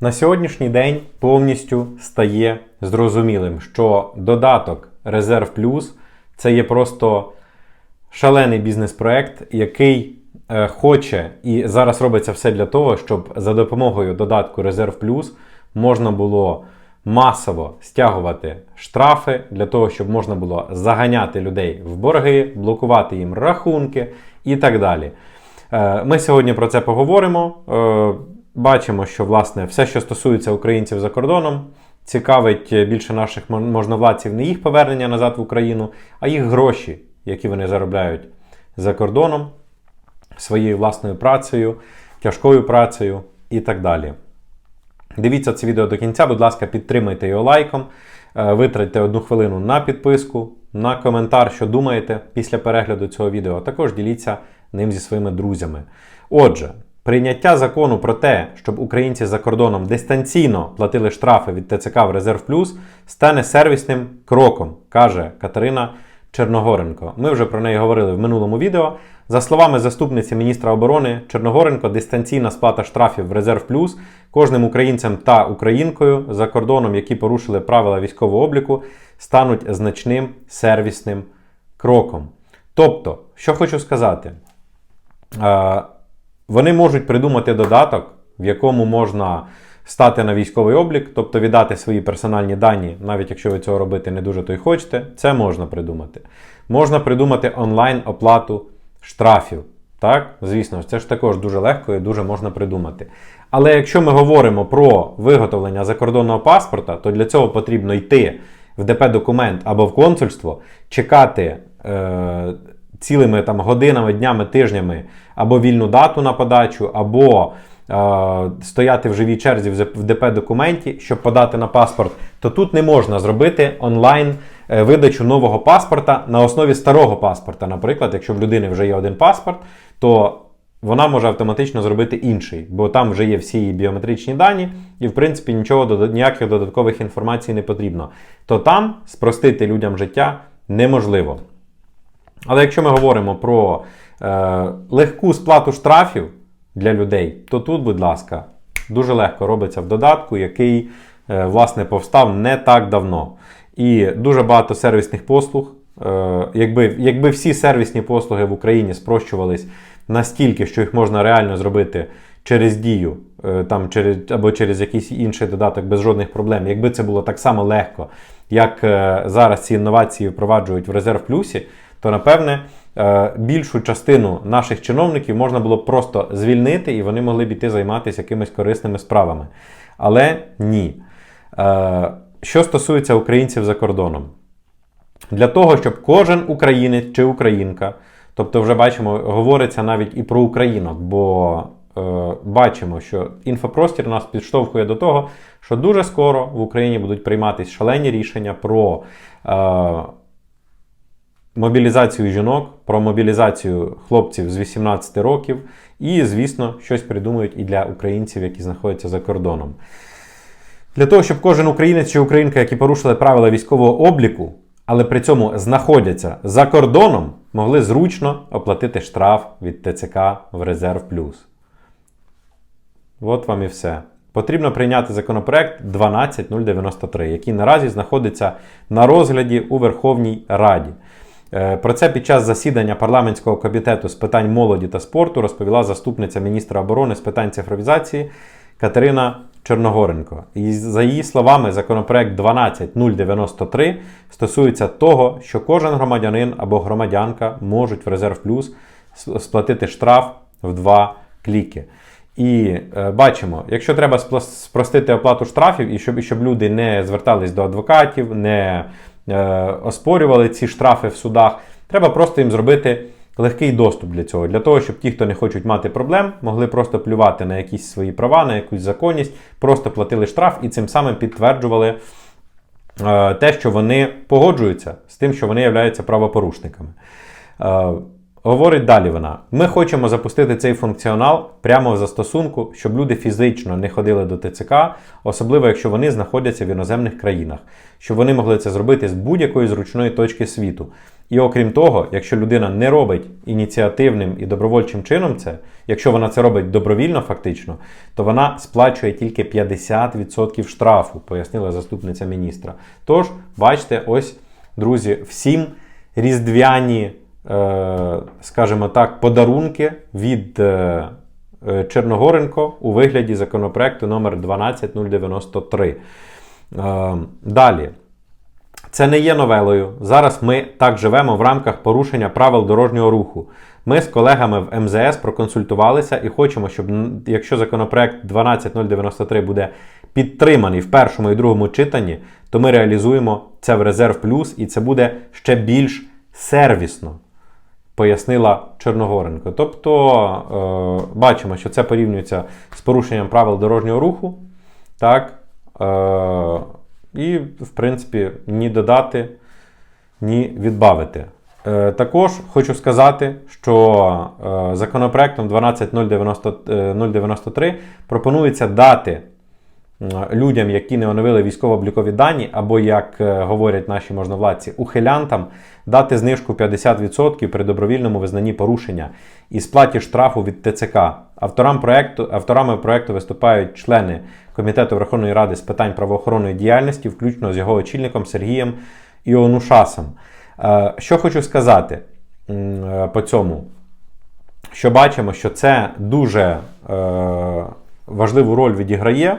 На сьогоднішній день повністю стає зрозумілим, що додаток Резерв Плюс це є просто шалений бізнес-проект, який е, хоче і зараз робиться все для того, щоб за допомогою додатку Резерв Плюс можна було масово стягувати штрафи для того, щоб можна було заганяти людей в борги, блокувати їм рахунки і так далі. Е, Ми сьогодні про це поговоримо. Е, Бачимо, що власне все, що стосується українців за кордоном, цікавить більше наших можновладців не їх повернення назад в Україну, а їх гроші, які вони заробляють за кордоном своєю власною працею, тяжкою працею і так далі. Дивіться це відео до кінця, будь ласка, підтримайте його лайком, е, витратьте одну хвилину на підписку, на коментар, що думаєте після перегляду цього відео. а Також діліться ним зі своїми друзями. Отже, прийняття закону про те, щоб українці за кордоном дистанційно платили штрафи від ТЦК в Резерв Плюс, стане сервісним кроком, каже Катерина Черногоренко. Ми вже про неї говорили в минулому відео. За словами заступниці міністра оборони Черногоренко, дистанційна сплата штрафів в Резерв Плюс кожним українцем та українкою за кордоном, які порушили правила військового обліку, стануть значним сервісним кроком. Тобто, що хочу сказати, Е, вони можуть придумати додаток, в якому можна стати на військовий облік, тобто віддати свої персональні дані, навіть якщо ви цього робити не дуже то й хочете, це можна придумати. Можна придумати онлайн оплату штрафів. Так, звісно, це ж також дуже легко і дуже можна придумати. Але якщо ми говоримо про виготовлення закордонного паспорта, то для цього потрібно йти в ДП-документ або в консульство, чекати е, цілими там, годинами, днями, тижнями або вільну дату на подачу, або е, стояти в живій черзі в ДП-документі, щоб подати на паспорт, то тут не можна зробити онлайн е, видачу нового паспорта на основі старого паспорта. Наприклад, якщо в людини вже є один паспорт, то вона може автоматично зробити інший, бо там вже є всі її біометричні дані, і в принципі нічого ніяких додаткових інформацій не потрібно. То там спростити людям життя неможливо. Але якщо ми говоримо про е, легку сплату штрафів для людей, то тут, будь ласка, дуже легко робиться в додатку, який е, власне повстав не так давно. І дуже багато сервісних послуг. Е, якби, якби всі сервісні послуги в Україні спрощувались настільки, що їх можна реально зробити через дію е, там, через, або через якийсь інший додаток без жодних проблем, якби це було так само легко, як е, зараз ці інновації впроваджують в резерв плюсі, то напевне е, більшу частину наших чиновників можна було б просто звільнити і вони могли б іти займатися якимись корисними справами. Але ні. Е, Що стосується українців за кордоном, для того, щоб кожен українець чи українка, тобто вже бачимо, говориться навіть і про українок, бо е, бачимо, що інфопростір нас підштовхує до того, що дуже скоро в Україні будуть прийматися шалені рішення про е, мобілізацію жінок, про мобілізацію хлопців з 18 років, і, звісно, щось придумають і для українців, які знаходяться за кордоном. Для того, щоб кожен українець чи українка, які порушили правила військового обліку, але при цьому знаходяться за кордоном, могли зручно оплатити штраф від ТЦК в Резерв Плюс. От вам і все. Потрібно прийняти законопроект 12093, який наразі знаходиться на розгляді у Верховній Раді. Е, Про це під час засідання парламентського комітету з питань молоді та спорту розповіла заступниця міністра оборони з питань цифровізації Катерина Чорногоренко. І за її словами, законопроект 12093 стосується того, що кожен громадянин або громадянка можуть в Резерв Плюс сплатити штраф в два кліки. І е, бачимо, якщо треба спростити оплату штрафів, і щоб, і щоб люди не звертались до адвокатів, не оспорювали ці штрафи в судах, треба просто їм зробити легкий доступ для цього. Для того, щоб ті, хто не хочуть мати проблем, могли просто плювати на якісь свої права, на якусь законність, просто платили штраф і цим самим підтверджували е, те, що вони погоджуються з тим, що вони являються правопорушниками. Говорить далі вона: ми хочемо запустити цей функціонал прямо в застосунку, щоб люди фізично не ходили до ТЦК, особливо якщо вони знаходяться в іноземних країнах, щоб вони могли це зробити з будь-якої зручної точки світу. І окрім того, якщо людина не робить ініціативним і добровольчим чином це, якщо вона це робить добровільно, фактично, то вона сплачує тільки 50% штрафу, пояснила заступниця міністра. Тож, бачите, ось, друзі, всім різдвяні, скажімо так, подарунки від е, е, Черногоренко у вигляді законопроекту номер 12093. Е, Далі. Це не є новелою. Зараз ми так живемо в рамках порушення правил дорожнього руху. Ми з колегами в МЗС проконсультувалися і хочемо, щоб якщо законопроект 12093 буде підтриманий в першому і другому читанні, то ми реалізуємо це в резерв плюс, і це буде ще більш сервісно, пояснила Чорногоренко. Тобто е, бачимо, що це порівнюється з порушенням правил дорожнього руху. Так. Е, і, в принципі, ні додати, ні відбавити. Е, також хочу сказати, що законопроектом 12093 пропонується дати людям, які не оновили військово-облікові дані, або, як е, говорять наші можновладці, ухилянтам, дати знижку 50% при добровільному визнанні порушення і сплаті штрафу від ТЦК. Авторам проекту, авторами проекту виступають члени Комітету Верховної Ради з питань правоохоронної діяльності, включно з його очільником Сергієм Іонушасом. Е, Що хочу сказати е, по цьому? Що бачимо, що це дуже е, важливу роль відіграє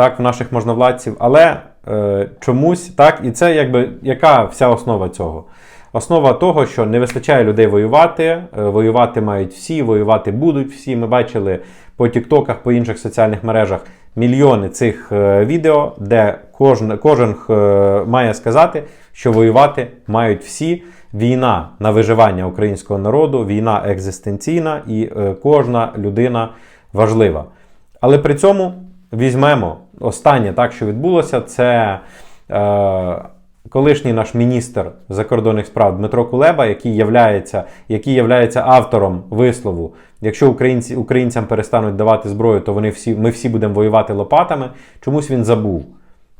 так, в наших можновладців, але е, чомусь так, і це якби яка вся основа цього? Основа того, що не вистачає людей воювати, е, воювати мають всі, воювати будуть всі. Ми бачили по тіктоках, по інших соціальних мережах мільйони цих е, відео, де кожен, кожен має сказати, що воювати мають всі. Війна на виживання українського народу, війна екзистенційна і е, кожна людина важлива. Але при цьому візьмемо останнє, так, що відбулося, це е, колишній наш міністр закордонних справ Дмитро Кулеба, який являється, який являється автором вислову. Якщо українці, українцям перестануть давати зброю, то вони всі, ми всі будемо воювати лопатами. Чомусь він забув,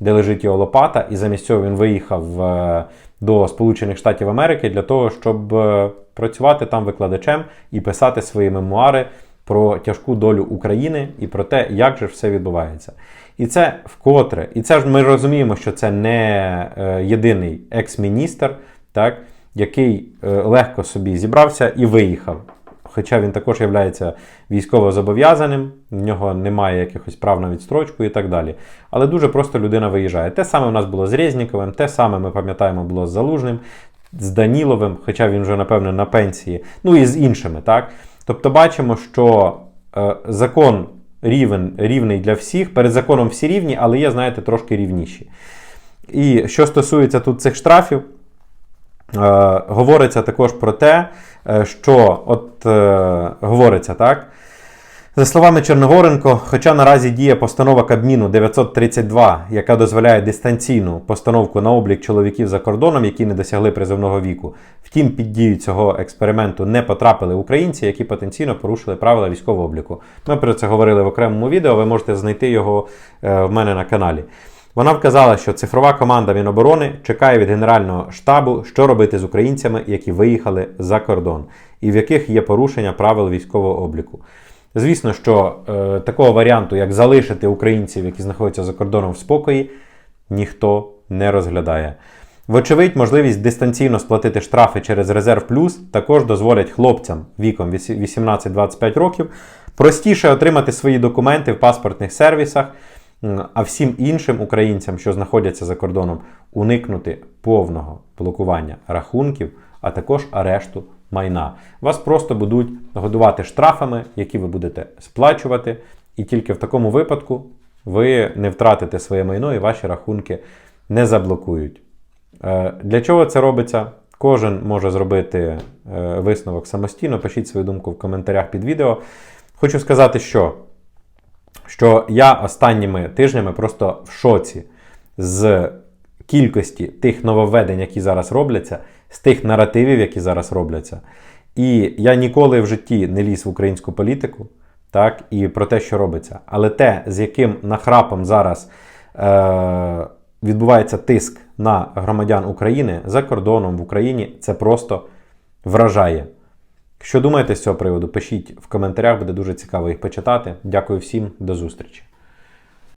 де лежить його лопата, і замість цього він виїхав е, до Сполучених Штатів Америки для того, щоб е, працювати там викладачем і писати свої мемуари про тяжку долю України і про те, як же все відбувається. І це вкотре, і це ж ми розуміємо, що це не е, єдиний екс-міністр, так, який е, легко собі зібрався і виїхав. Хоча він також є військово зобов'язаним, в нього немає якихось прав на відстрочку і так далі. Але дуже просто людина виїжджає. Те саме у нас було з Резніковим, те саме ми пам'ятаємо було з Залужним, з Даніловим, хоча він вже, напевне, на пенсії, ну і з іншими. так. Тобто бачимо, що е, закон рівен, рівний для всіх. Перед законом всі рівні, але є, знаєте, трошки рівніші. І що стосується тут цих штрафів, е, говориться також про те, е, що от е, говориться так. За словами Черногоренко, хоча наразі діє постанова Кабміну 932, яка дозволяє дистанційну постановку на облік чоловіків за кордоном, які не досягли призовного віку. Втім, під дію цього експерименту не потрапили українці, які потенційно порушили правила військового обліку. Ми про це говорили в окремому відео. Ви можете знайти його е, в мене на каналі. Вона вказала, що цифрова команда Міноборони чекає від Генерального штабу, що робити з українцями, які виїхали за кордон, і в яких є порушення правил військового обліку. Звісно, що е, такого варіанту, як залишити українців, які знаходяться за кордоном в спокої, ніхто не розглядає. Вочевидь, можливість дистанційно сплатити штрафи через Резерв Плюс також дозволять хлопцям віком 18-25 років простіше отримати свої документи в паспортних сервісах, а всім іншим українцям, що знаходяться за кордоном, уникнути повного блокування рахунків, а також арешту майна. Вас просто будуть годувати штрафами, які ви будете сплачувати, і тільки в такому випадку ви не втратите своє майно і ваші рахунки не заблокують. Е, Для чого це робиться? Кожен може зробити е, висновок самостійно. Пишіть свою думку в коментарях під відео. Хочу сказати, що, що я останніми тижнями просто в шоці з кількості тих нововведень, які зараз робляться, з тих наративів, які зараз робляться. І я ніколи в житті не ліз в українську політику, так, і про те, що робиться. Але те, з яким нахрапом зараз е, відбувається тиск на громадян України за кордоном в Україні, це просто вражає. Що думаєте з цього приводу? Пишіть в коментарях, буде дуже цікаво їх почитати. Дякую всім, до зустрічі.